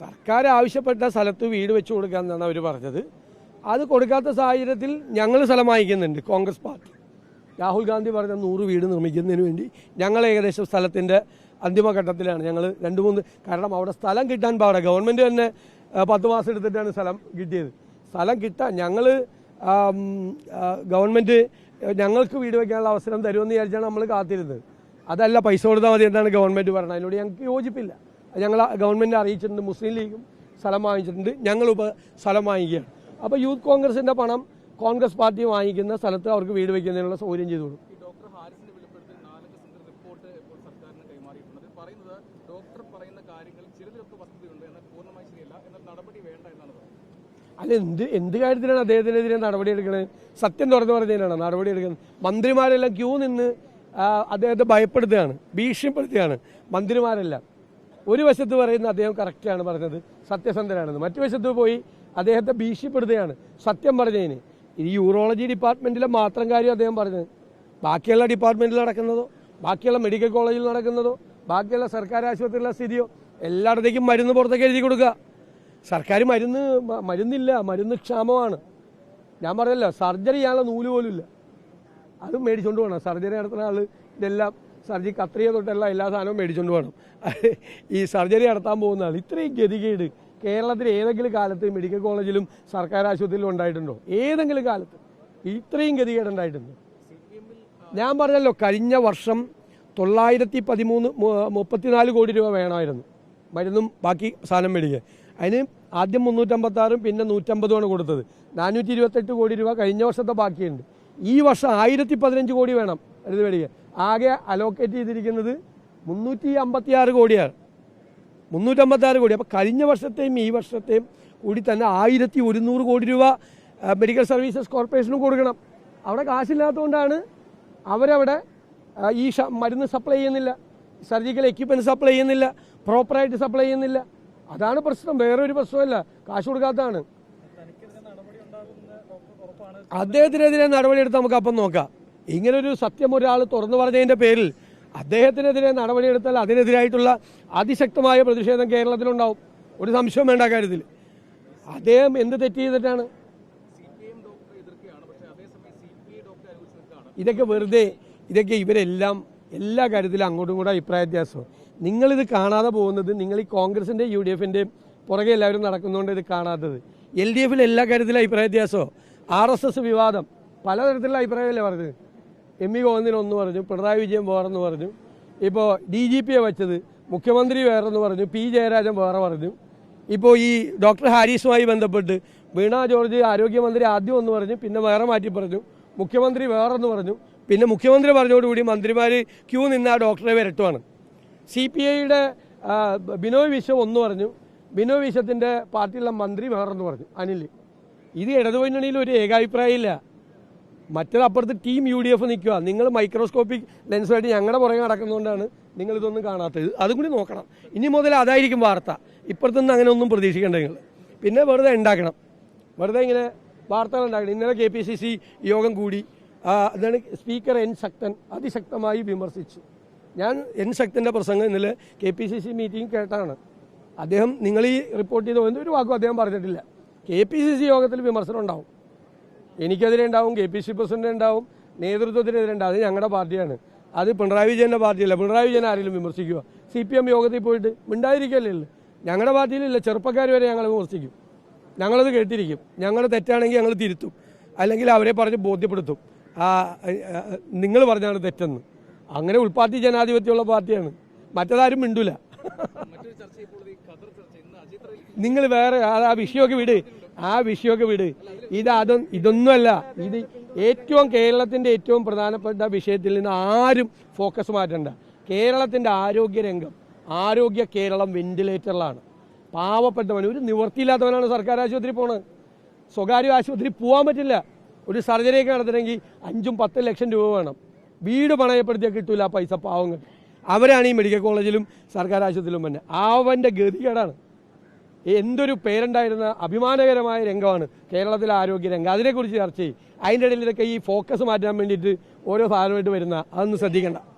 സർക്കാർ ആവശ്യപ്പെട്ട സ്ഥലത്ത് വീട് വെച്ച് കൊടുക്കാമെന്നാണ് അവർ പറഞ്ഞത്. അത് കൊടുക്കാത്ത സാഹചര്യത്തിൽ ഞങ്ങൾ സ്ഥലം വാങ്ങിക്കുന്നുണ്ട് കോൺഗ്രസ് പാർട്ടി. രാഹുൽ ഗാന്ധി പറഞ്ഞ നൂറ് വീട് നിർമ്മിക്കുന്നതിന് വേണ്ടി ഞങ്ങൾ ഏകദേശം സ്ഥലത്തിന്റെ അന്തിമഘട്ടത്തിലാണ് ഞങ്ങൾ രണ്ട് മൂന്ന് കാരണം അവിടെ സ്ഥലം കിട്ടാൻ പാടില്ല ഗവൺമെന്റ് തന്നെ പത്ത് മാസം എടുത്തിട്ടാണ് സ്ഥലം കിട്ടിയത്. സ്ഥലം കിട്ടാൻ ഞങ്ങൾ ഗവൺമെന്റ് ഞങ്ങൾക്ക് വീട് വയ്ക്കാനുള്ള അവസരം തരുമെന്ന് വിചാരിച്ചാണ് നമ്മൾ കാത്തിരുന്നത്. അതല്ല പൈസ കൊടുത്താൽ മതി എന്നാണ് ഗവൺമെന്റ് പറഞ്ഞത്. അതിനോട് ഞങ്ങൾക്ക് യോജിപ്പില്ല. ഞങ്ങൾ ഗവൺമെന്റ് അറിയിച്ചിട്ടുണ്ട് മുസ്ലിം ലീഗും സ്ഥലം വാങ്ങിച്ചിട്ടുണ്ട്. ഞങ്ങളിപ്പോൾ സ്ഥലം വാങ്ങിക്കുകയാണ്. അപ്പോൾ യൂത്ത് കോൺഗ്രസിന്റെ പണം കോൺഗ്രസ് പാർട്ടി വാങ്ങിക്കുന്ന സ്ഥലത്ത് അവർക്ക് വീട് വയ്ക്കുന്നതിനുള്ള സൗകര്യം ചെയ്തു കൊടുക്കും. അല്ല എന്ത് എന്ത് കാര്യത്തിലാണ് അദ്ദേഹത്തിനെതിരെ നടപടി എടുക്കുന്നത് സത്യം തുറന്നു പറഞ്ഞതിനാണ് നടപടി എടുക്കുന്നത്? മന്ത്രിമാരെല്ലാം ക്യൂ നിന്ന് അദ്ദേഹത്തെ ഭയപ്പെടുത്തുകയാണ് ഭീഷണിപ്പെടുത്തുകയാണ് മന്ത്രിമാരെല്ലാം. ഒരു വശത്ത് പറയുന്ന അദ്ദേഹം കറക്റ്റാണ് പറഞ്ഞത് സത്യസന്ധനാണെന്ന്. മറ്റു വശത്ത് പോയി അദ്ദേഹത്തെ ഭീഷണിപ്പെടുത്തുകയാണ്. സത്യം പറഞ്ഞതിന്. ഈ യൂറോളജി ഡിപ്പാർട്ട്മെന്റിലെ മാത്രം കാര്യം അദ്ദേഹം പറഞ്ഞത്. ബാക്കിയുള്ള ഡിപ്പാർട്ട്മെന്റിൽ നടക്കുന്നതോ ബാക്കിയുള്ള മെഡിക്കൽ കോളേജിൽ നടക്കുന്നതോ ബാക്കിയുള്ള സർക്കാർ ആശുപത്രിയിലെ സ്ഥിതിയോ എല്ലായിടത്തേക്കും മരുന്ന് പുറത്തേക്ക് എഴുതി കൊടുക്കുക. സർക്കാർ മരുന്ന് മരുന്നില്ല മരുന്ന് ക്ഷാമമാണ്. ഞാൻ പറഞ്ഞല്ലോ സർജറി ചെയ്യാനുള്ള നൂൽ പോലും ഇല്ല അത് മേടിച്ചുകൊണ്ട് പോകണം. സർജറി നടത്തുന്ന ആൾ ഇതെല്ലാം സർജറി കത്രിക തൊട്ടെല്ലാം എല്ലാ സാധനവും മേടിച്ചുകൊണ്ട് വേണം ഈ സർജറി നടത്താൻ പോകുന്നതാണ്. ഇത്രയും ഗതികേട് കേരളത്തിൽ ഏതെങ്കിലും കാലത്ത് മെഡിക്കൽ കോളേജിലും സർക്കാർ ആശുപത്രിയിലും ഉണ്ടായിട്ടുണ്ടോ? ഏതെങ്കിലും കാലത്ത്. ഇത്രയും ഗതികേട് ഉണ്ടായിട്ടുണ്ട്. ഞാൻ പറഞ്ഞല്ലോ കഴിഞ്ഞ വർഷം തൊള്ളായിരത്തി പതിമൂന്ന് മുപ്പത്തിനാല് കോടി രൂപ വേണമായിരുന്നു. മരുന്നും ബാക്കി സാധനം മേടിക്കാൻ. അതിന് ആദ്യം മുന്നൂറ്റമ്പത്തി ആറും പിന്നെ നൂറ്റമ്പതുമാണ് കൊടുത്തത്. നാനൂറ്റി ഇരുപത്തെട്ട് കോടി രൂപ കഴിഞ്ഞ വർഷത്തെ ബാക്കിയുണ്ട്. ഈ വർഷം ആയിരത്തി പതിനഞ്ച് കോടി വേണം മരുന്ന് മേടിക്കാൻ. ആകെ അലോക്കേറ്റ് ചെയ്തിരിക്കുന്നത് മുന്നൂറ്റി അമ്പത്തി ആറ് കോടിയാണ്. മുന്നൂറ്റമ്പത്തി ആറ് കോടി. അപ്പോൾ കഴിഞ്ഞ വർഷത്തെയും ഈ വർഷത്തെയും കൂടി തന്നെ ആയിരത്തി ഒരുന്നൂറ് കോടി രൂപ മെഡിക്കൽ സർവീസസ് കോർപ്പറേഷനും കൊടുക്കണം. അവിടെ കാശില്ലാത്തതുകൊണ്ടാണ് അവരവിടെ ഈ മരുന്ന് സപ്ലൈ ചെയ്യുന്നില്ല. സർജിക്കൽ എക്യുപ്മെന്റ് സപ്ലൈ ചെയ്യുന്നില്ല. പ്രോപ്പറായിട്ട് സപ്ലൈ ചെയ്യുന്നില്ല. അതാണ് പ്രശ്നം. വേറെ ഒരു പ്രശ്നമല്ല കാശ് കൊടുക്കാത്തതാണ്. അദ്ദേഹത്തിനെതിരെ നടപടിയെടുത്ത് നമുക്ക് അപ്പം നോക്കാം. ഇങ്ങനൊരു സത്യം ഒരാൾ തുറന്നു പറഞ്ഞതിന്റെ പേരിൽ അദ്ദേഹത്തിനെതിരെ നടപടിയെടുത്താൽ അതിനെതിരായിട്ടുള്ള അതിശക്തമായ പ്രതിഷേധം കേരളത്തിലുണ്ടാവും. ഒരു സംശയം വേണ്ട കാര്യത്തിൽ. അദ്ദേഹം എന്ത് തെറ്റ് ചെയ്തിട്ടാണ്? ഇതൊക്കെ വെറുതെ ഇതൊക്കെ ഇവരെല്ലാം എല്ലാ കാര്യത്തിലും അങ്ങോട്ടും ഇങ്ങോട്ടും അഭിപ്രായ വ്യത്യാസം നിങ്ങളിത് കാണാതെ പോകുന്നത് നിങ്ങൾ ഈ കോൺഗ്രസിന്റെ യു ഡി എഫിന്റെയും പുറകെ എല്ലാവരും നടക്കുന്നതുകൊണ്ട് ഇത് കാണാത്തത്. എൽ ഡി എഫിൽ എല്ലാ കാര്യത്തിലും അഭിപ്രായ വ്യത്യാസമോ ആർ എസ് എസ് വിവാദം. പലതരത്തിലുള്ള അഭിപ്രായമല്ലേ പറഞ്ഞത്? എം ഇ ഗോവിന്ദനൊന്ന് പറഞ്ഞു പിണറായി വിജയൻ വേറെന്ന് പറഞ്ഞു. ഇപ്പോൾ ഡി ജി പിയെ വെച്ചത് മുഖ്യമന്ത്രി വേറെന്ന് പറഞ്ഞു പി ജയരാജൻ വേറെ പറഞ്ഞു. ഇപ്പോൾ ഈ ഡോക്ടർ ഹാരിസുമായി ബന്ധപ്പെട്ട് വീണ ജോർജ് ആരോഗ്യമന്ത്രി ആദ്യം ഒന്ന് പറഞ്ഞു പിന്നെ വേറെ മാറ്റി പറഞ്ഞു മുഖ്യമന്ത്രി വേറെന്ന് പറഞ്ഞു. പിന്നെ മുഖ്യമന്ത്രി പറഞ്ഞതോടുകൂടി മന്ത്രിമാർ ക്യൂ നിന്ന് ആ ഡോക്ടറെ വരട്ടുവാണ്. സി പി ഐയുടെ ബിനോയ് വിശ്വം ഒന്ന് പറഞ്ഞു ബിനോയ് വിശ്വത്തിന്റെ പാർട്ടിയിലുള്ള മന്ത്രി വേറെന്ന് പറഞ്ഞു അനിൽ ഇത് ഇടതുമുന്നണിയിൽ ഒരു ഏകാഭിപ്രായമില്ല. മറ്റത് അപ്പുറത്ത് ടീം യു ഡി എഫ് നിൽക്കുക. നിങ്ങൾ മൈക്രോസ്കോപ്പിക് ലെൻസുമായിട്ട് ഞങ്ങളുടെ പുറകെ നടക്കുന്നതുകൊണ്ടാണ് നിങ്ങൾ ഇതൊന്നും കാണാത്തത്. അതും കൂടി നോക്കണം. ഇനി മുതൽ അതായിരിക്കും വാർത്ത. ഇപ്പുറത്തുനിന്ന് അങ്ങനെ ഒന്നും പ്രതീക്ഷിക്കേണ്ട നിങ്ങൾ. പിന്നെ വെറുതെ ഉണ്ടാക്കണം. വെറുതെ ഇങ്ങനെ വാർത്തകൾ ഉണ്ടാക്കണം. ഇന്നലെ കെ പി സി സി യോഗം കൂടി അതാണ് സ്പീക്കർ എൻ ശക്തൻ അതിശക്തമായി വിമർശിച്ചു. ഞാൻ എൻ ശക്തന്റെ പ്രസംഗം ഇന്നലെ K P C C meeting കേട്ടാണ്. അദ്ദേഹം നിങ്ങൾ ഈ റിപ്പോർട്ട് ചെയ്ത ഒരു വാക്കും അദ്ദേഹം പറഞ്ഞിട്ടില്ല. കെ പി സി സി യോഗത്തിൽ വിമർശനം ഉണ്ടാവും. എനിക്കെതിരെ ഉണ്ടാവും കെ പി സി പ്രസിഡന്റ് ഉണ്ടാവും നേതൃത്വത്തിനെതിരെ ഉണ്ടാവും. അത് ഞങ്ങളുടെ പാർട്ടിയാണ്. അത് പിണറായി വിജയന്റെ പാർട്ടിയല്ല. പിണറായി വിജയൻ ആരെങ്കിലും വിമർശിക്കുക? സി പി എം യോഗത്തിൽ പോയിട്ട് മിണ്ടായിരിക്കല്ലേ ഞങ്ങളുടെ പാർട്ടിയിലില്ല. ചെറുപ്പക്കാർ വരെ ഞങ്ങൾ വിമർശിക്കും. ഞങ്ങളത് കേട്ടിരിക്കും. ഞങ്ങൾ തെറ്റാണെങ്കിൽ ഞങ്ങൾ തിരുത്തും. അല്ലെങ്കിൽ അവരെ പറഞ്ഞ് ബോധ്യപ്പെടുത്തും. ആ നിങ്ങൾ പറഞ്ഞാണ് തെറ്റെന്ന്. അങ്ങനെ ഉൾപാർട്ടി ജനാധിപത്യമുള്ള പാർട്ടിയാണ്. മറ്റേതാരും മിണ്ടൂല. നിങ്ങൾ വേറെ ആ വിഷയമൊക്കെ വിട്. ആ വിഷയമൊക്കെ വിട്. ഇത് അതും ഇതൊന്നുമല്ല. ഇത് ഏറ്റവും കേരളത്തിന്റെ ഏറ്റവും പ്രധാനപ്പെട്ട വിഷയത്തിൽ നിന്ന് ആരും ഫോക്കസ് മാറ്റണ്ട. കേരളത്തിന്റെ ആരോഗ്യ രംഗം ആരോഗ്യ കേരളം വെന്റിലേറ്ററിലാണ്. പാവപ്പെട്ടവൻ ഒരു നിവൃത്തിയില്ലാത്തവനാണ് സർക്കാർ ആശുപത്രി പോണത്. സ്വകാര്യ ആശുപത്രി പോകാൻ പറ്റില്ല. ഒരു സർജറിയൊക്കെ നടത്തണമെങ്കിൽ അഞ്ചും പത്ത് ലക്ഷം രൂപ വേണം. വീട് പണയപ്പെടുത്തിയാൽ കിട്ടൂല പൈസ പാവങ്ങൾ അവരാണ് ഈ മെഡിക്കൽ കോളേജിലും സർക്കാർ ആശുപത്രിയിലും തന്നെ അവന്റെ ഗതികേടാണ്. എന്തൊരു പേരുണ്ടായിരുന്ന അഭിമാനകരമായ രംഗമാണ് കേരളത്തിലെ ആരോഗ്യ രംഗം. അതിനെക്കുറിച്ച് ചർച്ച ചെയ്യും. അതിന്റെ ഇടയിൽ ഇതൊക്കെ ഈ ഫോക്കസ് മാറ്റാൻ വേണ്ടിയിട്ട് ഓരോ സാധനമായിട്ട് വരുന്ന അതൊന്നും ശ്രദ്ധിക്കണ്ട.